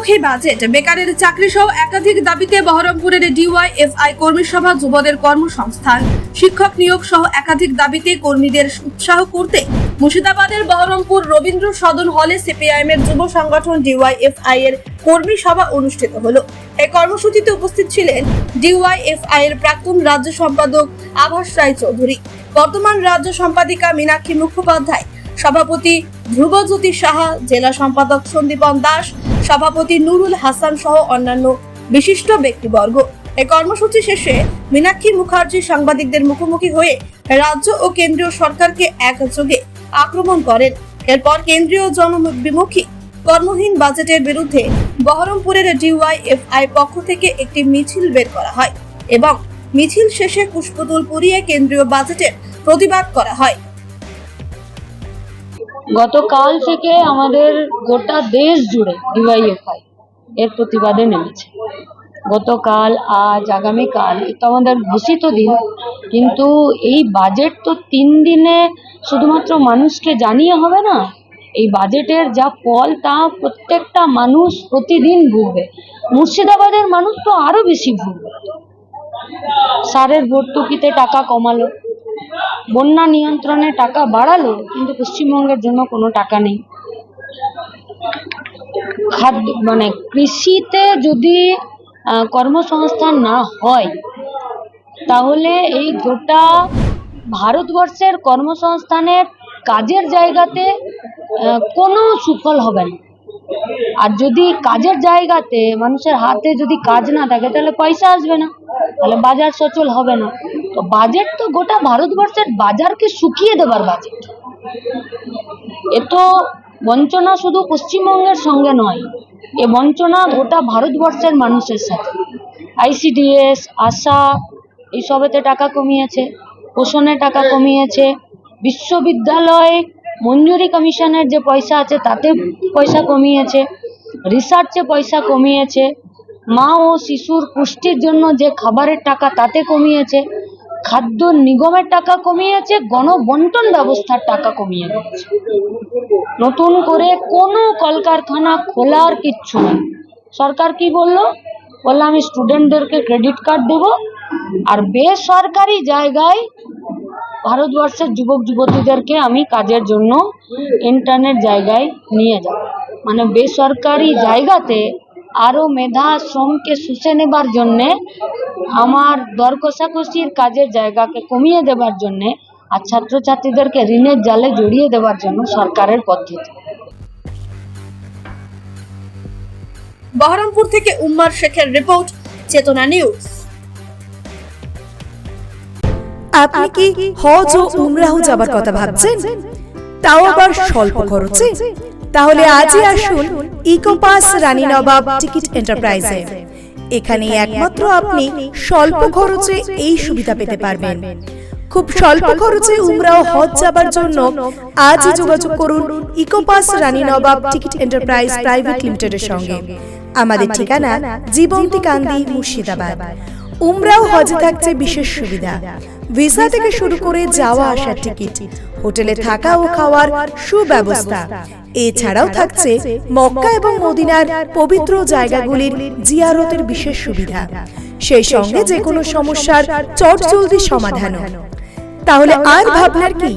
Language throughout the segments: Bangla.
বহুমুখী বাজেট বেকারের চাকরি সহ একাধিক দাবিতে বহরমপুরের ডিওয়াইএফআই কর্মী সভা, যুবদের কর্মসংস্থান, শিক্ষক নিয়োগ সহ একাধিক দাবিতে কর্মীদের উৎসাহ করতে মুর্শিদাবাদের বহরমপুর রবীন্দ্র সদন হলে সিপিআইএম এর যুব সংগঠন ডিওয়াই ডিওয়াইএফআই এর কর্মী সভা অনুষ্ঠিত হলো। এই কর্মসূচিতে উপস্থিত ছিলেন ডিওয়াইএফআই এর প্রাক্তন রাজ্য সম্পাদক আভাস রায় চৌধুরী, বর্তমান রাজ্য সম্পাদিকা মীনাক্ষী মুখোপাধ্যায়, সভাপতি ধ্রুবজ্যোতি সাহা, জেলা সম্পাদক সন্দীপন দাস, সভাপতি নুরুল হাসান সহ অন্যান্য বিশিষ্ট ব্যক্তিবর্গ। এই কর্মসূচি শেষে মীনাক্ষী মুখার্জি সাংবাদিকদের মুখোমুখি হয়ে রাজ্য ও কেন্দ্রীয় সরকারকে একযোগে আক্রমণ করেন। এরপর কেন্দ্রীয় জনবিমুখী কর্মহীন বাজেটের বিরুদ্ধে বহরমপুরের ডিওয়াইএফআই পক্ষ থেকে একটি মিছিল বের করা হয় এবং মিছিল শেষে পুষ্পতুল পুড়িয়ে কেন্দ্রীয় বাজেটের প্রতিবাদ করা হয়। গতকাল থেকে আমাদের গোটা দেশ জুড়ে ডিওয়াইএফআই এর প্রতিবাদে নেমেছে। গতকাল, আজ, আগামীকাল তো আমাদের ঘোষিত দিন, কিন্তু এই বাজেট তো তিন দিনে শুধুমাত্র মানুষকে জানিয়ে হবে না, এই বাজেটের যা ফল তা প্রত্যেকটা মানুষ প্রতিদিন ভুগবে। মুর্শিদাবাদের মানুষ তো আরও বেশি ভুগবে। সারের ভর্তুকিতে টাকা কমালো বন্যা নিয়ন্ত্রণে টাকা বাড়ালো, কিন্তু পশ্চিমবঙ্গের জন্য কোনো টাকা নেই। খাদ্য মানে কৃষিতে যদি কর্মসংস্থান না হয়, তাহলে এই গোটা ভারতবর্ষের কর্মসংস্থানের কাজের জায়গাতে কোনো সুফল হবে না। আর যদি কাজের জায়গাতে মানুষের হাতে যদি কাজ না থাকে, তাহলে পয়সা আসবে না। তাহলে বাজার সচল হবে না। তো বাজেট তো গোটা ভারতবর্ষের বাজারকে শুকিয়ে দেবার বাজেট এ তো বঞ্চনা শুধু পশ্চিমবঙ্গের সঙ্গে নয়, এ বঞ্চনা গোটা ভারতবর্ষের মানুষের সাথে। আইসিডিএস আশা এইসবেতে টাকা কমিয়েছে, পোষণে টাকা কমিয়েছে, বিশ্ববিদ্যালয় মঞ্জুরি কমিশনের যে পয়সা আছে, তাতে পয়সা কমিয়েছে রিসার্চে পয়সা কমিয়েছে, মা ও শিশুর পুষ্টির জন্য যে খাবারের টাকা তাতে কমিয়েছে, খাদ্য নিগমের টাকা কমিয়েছে, গণবন্টন ব্যবস্থার টাকা কমিয়ে দিয়েছে নতুন করে কোনো কলকারখানা খোলার কিচ্ছু নেই। সরকার কি বলল? বলল, আমি স্টুডেন্টদেরকে ক্রেডিট কার্ড দেব, আর বেসরকারি জায়গায় ভারতবর্ষের যুবক, যুবতীদেরকে আমি কাজের জন্য ইন্টারনেট জায়গায় নিয়ে যাব। মানে বেসরকারি জায়গাতে আরও মেধা, শ্রমকে শুষে নেবার জন্যে, আমার দর কষাকষির কাজের জায়গাকে কমিয়ে দেবার জন্যে আর ছাত্রছাত্রীদেরকে ঋণের জালে জড়িয়ে দেওয়ার জন্য সরকারের পদ্ধতি। বহরমপুর থেকে উম্মার শেখের রিপোর্ট, চেতনা নিউজ। আপনি কি হজ ও উমরাহ যাবার কথা ভাবছেন? তাও আবার স্বল্প খরচে? তাহলে আজই আসুন ইকোপাস রানী নবাব টিকিট এন্টারপ্রাইজে। এখানে একমাত্র আপনি স্বল্প খরচে এই সুবিধা পেতে পারবেন। খুব স্বল্প খরচে উমরাহ হজ যাবার জন্য আজই যোগাযোগ করুন Ecopass Rani Nawab ticket enterprise private লিমিটেডের সঙ্গে। আমাদের ঠিকানা জীবন্তী কান্দি মুর্শিদাবাদ। উমরাও হজে থাকছে বিশেষ সুবিধা। ভিসা থেকে শুরু করে যাওয়া আসার টিকিট হোটেলে থাকা ও খাওয়ার সুব্যবস্থা। এছাড়াও থাকছে মক্কা এবং মদিনার পবিত্র জায়গাগুলির জিয়ারতের বিশেষ সুবিধা। সেই সঙ্গে যে কোনো সমস্যার চটজলদি সমাধানও। তাহলে আর ভাবনার কি?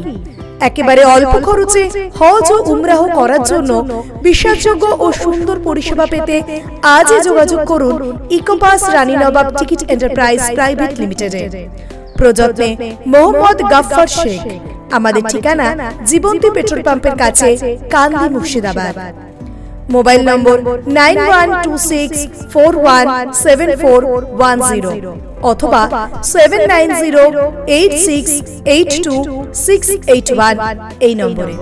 একেবারে অল্প খরচে হজ ও উমরাহ করার জন্য বিশ্বাসযোগ্য ও সুন্দর পরিষেবা পেতে আজই যোগাযোগ করুন Ecopass Rani Nawab ticket enterprise private লিমিটেডে। প্রযত্নে মোহাম্মদ গাফফার শেখ। আমাদের ঠিকানা জীবন্তী পেট্রোল পাম্পের কাছে Kandi Murshidabad. Mobile number nine one two six four one seven four one zero অথবা seven nine zero eight six eight two six eight one এই নম্বরে।